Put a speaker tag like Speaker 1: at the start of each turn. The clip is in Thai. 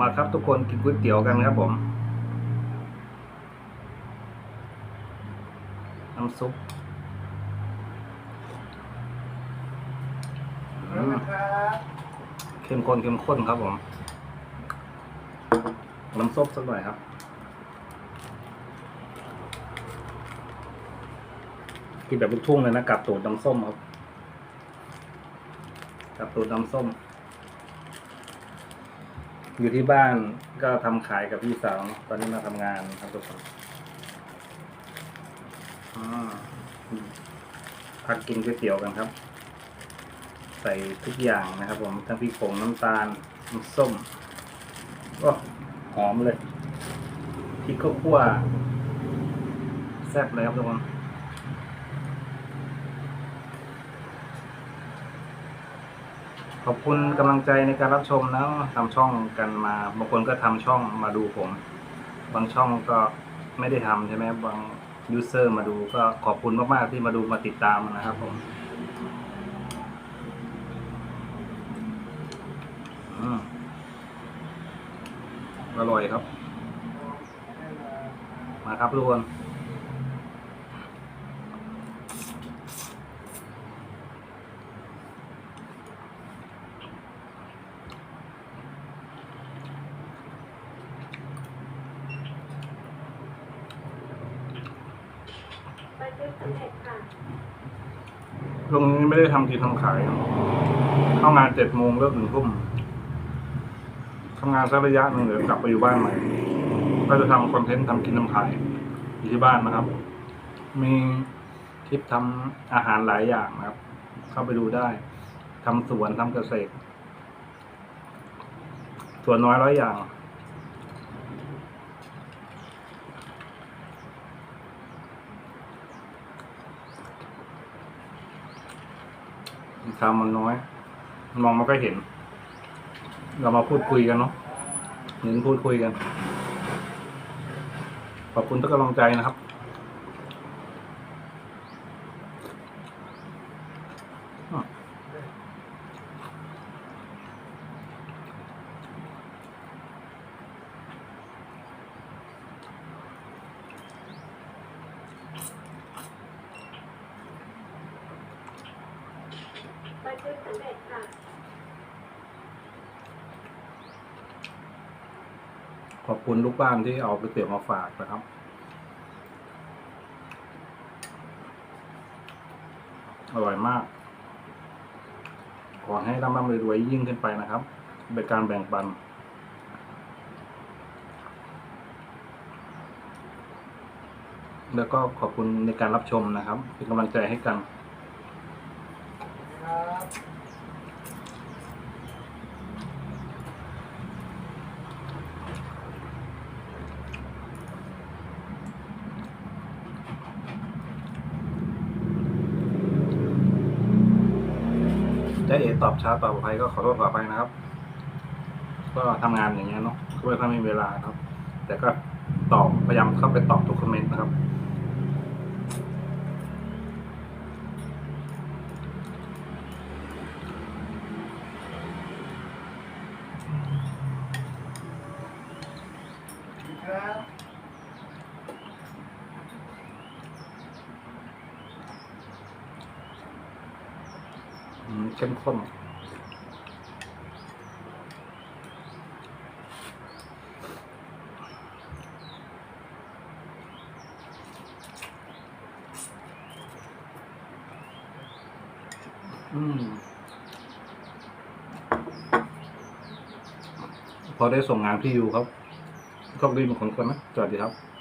Speaker 1: มาครับทุกคนกินก๋วยเตี๋ยวกันครับผม น้ำซุปอืมเข้มข้นเข้มข้นครับผม น้ำซุปสักหน่อยครับกินแบบลูกทุ่งเลยนะกับตูดน้ำส้มครับกับตูดน้ำส้ม อยู่ที่บ้านก็ทำขายกับพี่สาวตอนนี้มาทำงานครับทุกคนอ่าพักกินก๋วยเตี๋ยวกันครับ ใส่ทุกอย่างนะครับ ผมทั้งพริกผงน้ำตาลน้ำส้มก็หอมเลยพริกข้าวคั่วแซ่บเลยครับทุกคน ขอบคุณกำลังใจในการรับชมนะทำช่องกันมาบางคนก็ทำช่องมาดูผม บางช่องก็ไม่ได้ทำใช่ไหมบางยูเซอร์มาดูก็ขอบคุณมาก ๆ ที่มาดูมาติดตามนะครับผมอืมอร่อยครับ มาครับทุกคน
Speaker 2: ไปด้วยสำเร็จค่ะ
Speaker 1: ตรงนี้ไม่ได้ทำกินทำขายครับเข้างานเจ็ดโมงเลิกหนึ่งทุ่มทำงานสักระยะหนึ่งเดี๋ยวกลับไปอยู่บ้านใหม่ ก็จะทำคอนเทนต์ทำกินทำขายอยู่ที่บ้านนะครับ มีคลิปทำอาหารหลายอย่างนะครับ เข้าไปดูได้ทำสวนทำเกษตร สวนน้อยร้อยอย่าง ทำมันน้อย มองมันก็เห็น เรามาพูดคุยกันเนาะเน้นพูดคุยกัน ขอบคุณทุกกำลังใจนะครับ
Speaker 2: ไปด้วยสำเร็จค่ะ
Speaker 1: ขอบคุณลูกบ้านที่เอาก๋วยเตี๋ยวมาฝากนะครับ อร่อยมาก ขอให้ร่ำร่ำรวยยิ่งขึ้นไปนะครับ เป็นการแบ่งปันแล้วก็ขอบคุณในการรับชมนะครับ เป็นกำลังใจให้กัน ได้เอตอบช้าตอบอภัยก็ขอโทษขออภัยนะครับ ก็ทำงานอย่างเงี้ยเนาะก็ไม่ค่อยมีเวลาครับ แต่ก็ตอบพยายามเข้าไปตอบทุกคอมเมนต์นะครับ
Speaker 3: ครับ
Speaker 1: อืมเข้มข้นอืม พอได้ส่งงานพี่อยู่ครับ ก็รีบเป็นคนคนนะสวัสดีครับ